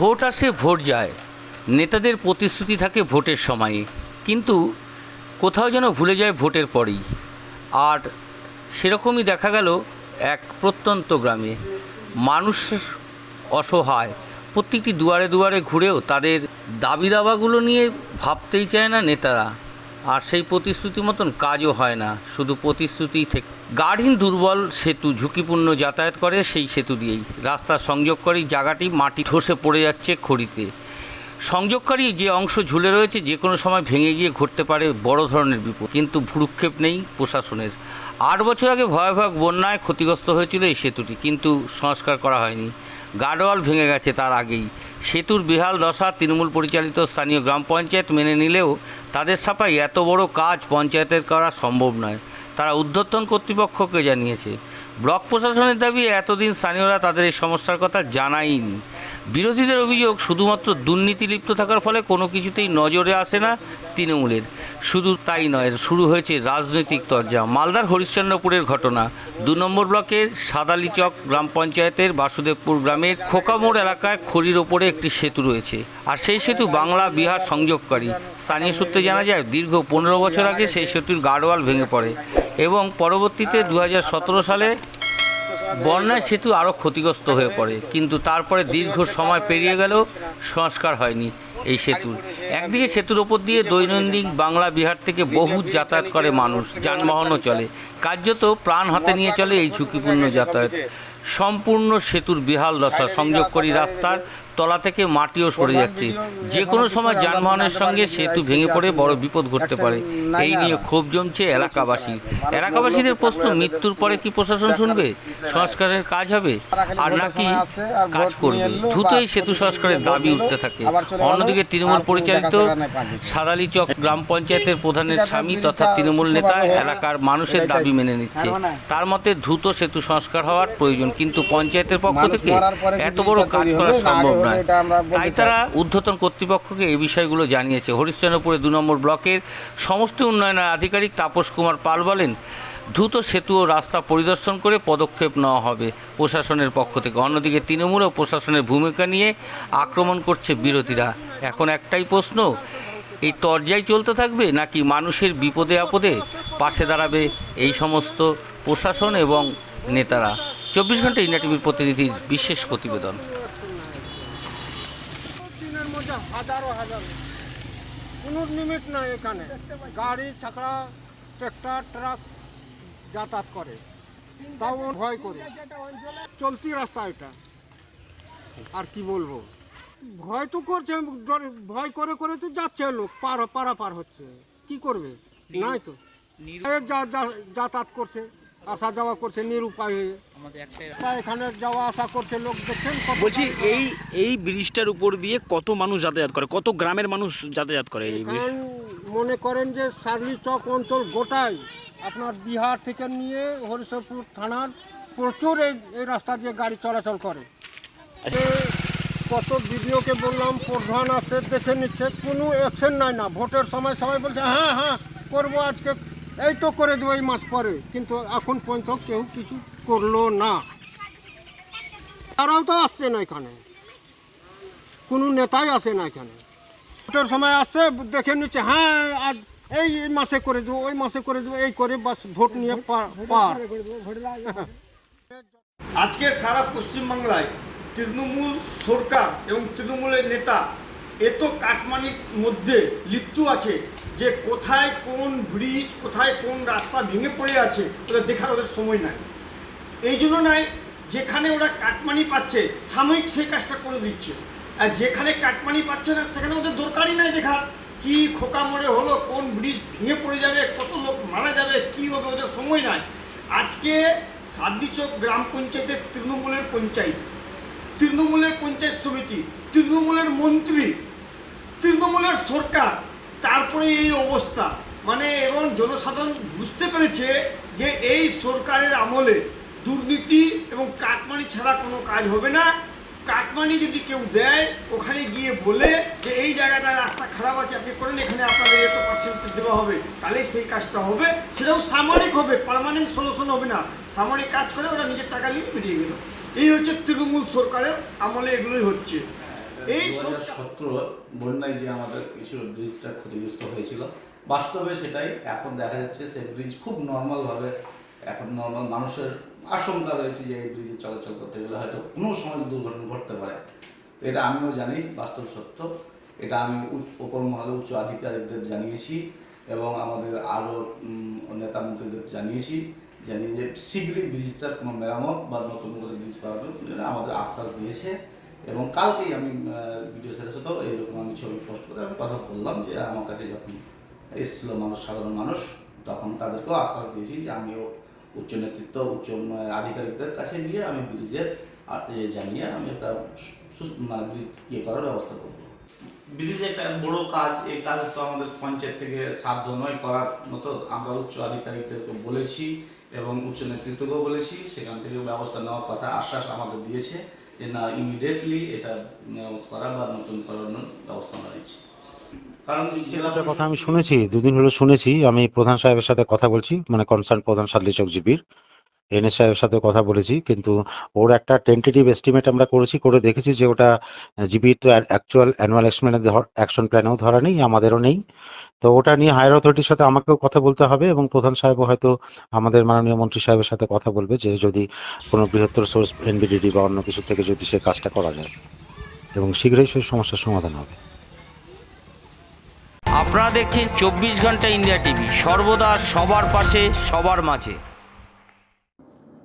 Vote আসে, vote যায়। নেতাদের প্রতিশ্রুতি থাকে ভোটের সময়ে। কিন্তু কোথাও যেন ভুলে যায় ভোটের পরেই। আর সেরকমই দেখা গেল এক প্রত্যন্ত গ্রামে। মানুষ অসহায়। প্রত্যেকটি দুয়ারে দুয়ারে ঘুরেও তাদের দাবি দাবাগুলো নিয়ে ভাবতেই চায় না নেতারা। আর সেই প্রতিশ্রুতি মতন কাজও হয় না। শুধু প্রতিশ্রুতিই থেকে গাঢ়হীন দুর্বল সেতু ঝুঁকিপূর্ণ যাতায়াত করে, সেই সেতু দিয়েই। রাস্তার সংযোগকারী জায়গাটি মাটি ধসে পড়ে যাচ্ছে খড়িতে। সংযোগকারী যে অংশ ঝুলে রয়েছে, যে কোনো সময় ভেঙে গিয়ে ঘটতে পারে বড় ধরনের বিপদ। কিন্তু ভ্রুক্ষেপ নেই প্রশাসনের। আট বছর আগে ভয়াবহ বন্যায় ক্ষতিগ্রস্ত হয়েছিল এই সেতুটি, কিন্তু সংস্কার করা হয়নি। গার্ডওয়াল ভেঙে গেছে তার আগেই। সেতুর বিহাল দশা তৃণমূল পরিচালিত স্থানীয় গ্রাম পঞ্চায়েত মেনে নিলেও তাদের সাপাই এত বড় কাজ পঞ্চায়েতের করা সম্ভব নয়। তারা উদ্ধর্তন কর্তৃপক্ষকে জানিয়েছে। ব্লক প্রশাসনের দাবি, এতদিন স্থানীয়রা তাদের এই সমস্যার কথা জানায়নি বিরোধীদের অভিযোগ, শুধুমাত্র দুর্নীতি লিপ্ত থাকার ফলে কোনো কিছুতেই নজরে আসে না তৃণমূলের। শুধু তাই নয়, শুরু হয়েছে রাজনৈতিক তরজা। মালদার হরিশ্চন্দ্রপুরের ঘটনা। দু নম্বর ব্লকের সাদালিচক গ্রাম পঞ্চায়েতের বাসুদেবপুর গ্রামের খোকামোড় এলাকায় খড়ির ওপরে একটি সেতু রয়েছে। আর সেই সেতু বাংলা বিহার সংযোগকারী। স্থানীয় সূত্রে জানা যায়, দীর্ঘ পনেরো বছর আগে সেই সেতুর গার্ডওয়াল ভেঙে পড়ে এবং পরবর্তীতে দু হাজার সতেরো সালে বন্যায় সেতু আরও ক্ষতিগ্রস্ত হয়ে পড়ে, কিন্তু তারপরে দীর্ঘ সময় পেরিয়ে গেলেও সংস্কার হয়নি এই সেতুর। একদিকে সেতুর ওপর দিয়ে দৈনন্দিন বাংলা বিহার থেকে বহু যাতায়াত করে মানুষ, যানবাহনও চলে। কার্যত প্রাণ হাতে নিয়ে চলে এই ঝুঁকিপূর্ণ যাতায়াত। সম্পূর্ণ সেতুর বিহাল দশা, সংযোগকারী রাস্তার তলা থেকে মাটিও সরে যাচ্ছে। যে কোনো সময় যানবাহনের সঙ্গে সেতু ভেঙে পড়ে বড় বিপদ ঘটতে পারে। এই নিয়ে ক্ষোভ জমছে এলাকাবাসী। এলাকাবাসীদের প্রশ্ন মৃত্যুর পরে কি প্রশাসন শুনবে? সংস্কারের কাজ হবে? আর নাকি কাজ করবে? দ্রুত এই সেতু সংস্কারের দাবি উঠতে থাকে। অন্যদিকে তৃণমূল পরিচালিত সাদালিচক গ্রাম পঞ্চায়েতের প্রধানের স্বামী তথা তৃণমূল নেতা এলাকার মানুষের দাবি মেনে নিচ্ছে। তার মতে দ্রুত সেতু সংস্কার হওয়ার প্রয়োজন কিন্তু পঞ্চায়েতের পক্ষ থেকে এত বড় কাজ করা সম্ভব হবে? নয়। তাই তারা ঊর্ধ্বতন কর্তৃপক্ষকে এই বিষয়গুলো জানিয়েছে। হরিশ্চন্দ্রপুরে দু নম্বর ব্লকের সমষ্টি উন্নয়নের আধিকারিক তাপস কুমার পাল বলেন দ্রুত সেতু ও রাস্তা পরিদর্শন করে পদক্ষেপ নেওয়া হবে প্রশাসনের পক্ষ থেকে। অন্যদিকে তৃণমূল ও প্রশাসনের ভূমিকা নিয়ে আক্রমণ করছে বিরোধীরা। এখন একটাই প্রশ্ন এই তরজাই চলতে থাকবে নাকি মানুষের বিপদে আপদে পাশে দাঁড়াবে এই সমস্ত প্রশাসন এবং নেতারা? চব্বিশ ঘণ্টা ইন্ডিয়া টিভির প্রতিনিধির বিশেষ প্রতিবেদন। মধ্যে হাজারো হাজার। কোনো লিমিট নাই এখানে। গাড়ি ছাকড়া ট্রাক্টর ট্রাক যাতায়াত করে। তাও ভয় করে। চলতি রাস্তা এটা। আর কি বলব? ভয় তো করছে ভয় করে করে তো যাচ্ছে লোক। পার পারা পার হচ্ছে। কি করবে? নাই তো। যাতায়াত করছে। আসা যাওয়া করছে নিরুপায়। হয়ে তা এখানে যাওয়া আসা করছে লোক দেখছেন বলছি এই এই ব্রিজটার উপর দিয়ে কত মানুষ যাতায়াত করে? কত গ্রামের মানুষ যাতায়াত করে এই মনে করেন যে সার্লি চক অঞ্চল গোটাই। আপনার বিহার থেকে নিয়ে হরিশরপুর থানার প্রচুর এই এই রাস্তা দিয়ে গাড়ি চলাচল করে। আচ্ছা। এ কত বিডিওকে বললাম প্রধান আছে দেখে নিচ্ছে কোনো অ্যাকশন নাই না। ভোটের সময় সবাই বলছে হ্যাঁ হ্যাঁ করব আজকে। এই তো করে দেবো এই মাস পরে। কিন্তু এখন পর্যন্ত কেউ কিছু করল না। তারাও তো আসছে না এখানে। কোনো নেতাই আসে না এখানে। ভোটের সময় আসছে, দেখে নিচ্ছে হ্যাঁ আজ এই মাসে করে দেবো, ওই মাসে করে দেবো, এই করে বাস ভোট নিয়ে আজকে সারা পশ্চিমবাংলায় তৃণমূল সরকার এবং তৃণমূলের নেতা এত কাটমানির মধ্যে লিপ্ত আছে যে কোথায় কোন ব্রিজ, কোথায় কোন রাস্তা ভেঙে পড়ে আছে ওটা দেখার ওদের সময় নাই। এই জন্য নয়, যেখানে ওরা কাটমানি পাচ্ছে, সাময়িক সেই কাজটা করে দিচ্ছে। আর যেখানে কাটমানি পাচ্ছে না, সেখানে ওদের দরকারই নাই দেখার। কি খোকা মোড়ে হলো, কোন ব্রিজ ভেঙে পড়ে যাবে, কত লোক মারা যাবে, কি হবে, ওদের সময় নাই। আজকে সাদ্দিচক গ্রাম পঞ্চায়েতের তৃণমূলের পঞ্চায়েত তৃণমূলের পঞ্চায়েত সমিতি, তৃণমূলের মন্ত্রী তৃণমূলের সরকার, তারপরে এই অবস্থা। মানে এবং জনসাধারণ বুঝতে পেরেছে যে এই সরকারের আমলে দুর্নীতি এবং কাটমানি ছাড়া কোনো কাজ হবে না। কাটমানি যদি কেউ দেয়, ওখানে গিয়ে বলে যে এই জায়গাটা রাস্তা খারাপ আছে, আপনি করেন, এখানে আপনাদের এত পার্সেন্ট দেওয়া হবে, তাহলে সেই কাজটা হবে। সেটাও সামরিক হবে পার্মানেন্ট সলিউশন হবে না। সামরিক কাজ করে ওরা নিজের টাকা নিয়ে বেরিয়ে গেল। এই হচ্ছে তৃণমূল সরকারের আমলে এগুলোই হচ্ছে। এই দু হাজার সতেরো বন্যায় যে আমাদের কিছু ব্রিজটা ক্ষতিগ্রস্ত হয়েছিল। বাস্তবে সেটাই এখন দেখা যাচ্ছে সে ব্রিজ খুব নর্মালভাবে এখন নর্মাল মানুষের আশঙ্কা রয়েছে যে এই ব্রিজে চলাচল করতে গেলে হয়তো কোনো সময় দুর্ঘটনা ঘটতে পারে। তো এটা আমিও জানি বাস্তব সত্য। এটা আমি উপর মহলে উচ্চ আধিকারিকদের জানিয়েছি এবং আমাদের আরও নেতা মন্ত্রীদের জানিয়েছি জানিয়ে যে শীঘ্রই ব্রিজটার কোনো মেরামত বা নতুন করে ব্রিজ করাবে আমাদের আশ্বাস দিয়েছে। এবং কালকেই আমি ভিডিও স্যারের সাথেও এইরকম আমি ছবি পোস্ট করে আমি কথা বললাম যে আমার কাছে যখন এসেছিল মানুষ, সাধারণ মানুষ, তখন তাদেরকেও আশ্বাস দিয়েছি যে আমিও উচ্চ নেতৃত্ব, উচ্চ আধিকারিকদের কাছে গিয়ে আমি ব্রিজের আ- জানিয়ে আমি একটা মানে ব্রিজ ইয়ে করার ব্যবস্থা করব। ব্রিজ একটা বড় কাজ, এই কাজ তো আমাদের পঞ্চায়েত থেকে সাধ্য নয়, করার মতো আমরা উচ্চ আধিকারিকদেরকে বলেছি এবং উচ্চ নেতৃত্বকেও বলেছি, সেখান থেকে ব্যবস্থা নেওয়ার কথা আশ্বাস আমাদের দিয়েছে। না ইমিডিয়েটলি এটা মেরামত করা বা নতুন করানোর ব্যবস্থা নেওয়া হয়েছে কারণ কথা আমি শুনেছি দুদিন হলো শুনেছি আমি প্রধান সাহেবের সাথে কথা বলছি মানে কনসার্ন প্রধান সাদলি জিবির। এনএস সাহেবের সাথে কথা বলেছি, কিন্তু ওর একটা টেন্টেটিভ এস্টিমেট আমরা করেছি, করে দেখেছি যে ওটা জিবির তো অ্যাকচুয়াল অ্যানুয়াল এক্সপ্লেনে অ্যাকশন প্ল্যানেও ধরা নেই, আমাদেরও নেই। তো ওটা নিয়ে হায়ার অথরিটির সাথে আমাকেও কথা বলতে হবে এবং প্রধান সাহেবও হয়তো আমাদের মাননীয় মন্ত্রী সাহেবের সাথে কথা বলবে যে যদি কোনো বৃহত্তর সোর্স এনবিডিডি বা অন্য কিছু থেকে যদি সে কাজটা করা যায়, এবং শীঘ্রই সেই সমস্যার সমাধান হবে। আপনারা দেখছেন চব্বিশ ঘণ্টা ইন্ডিয়া টিভি, সর্বদা সবার পাশে, সবার মাঝে।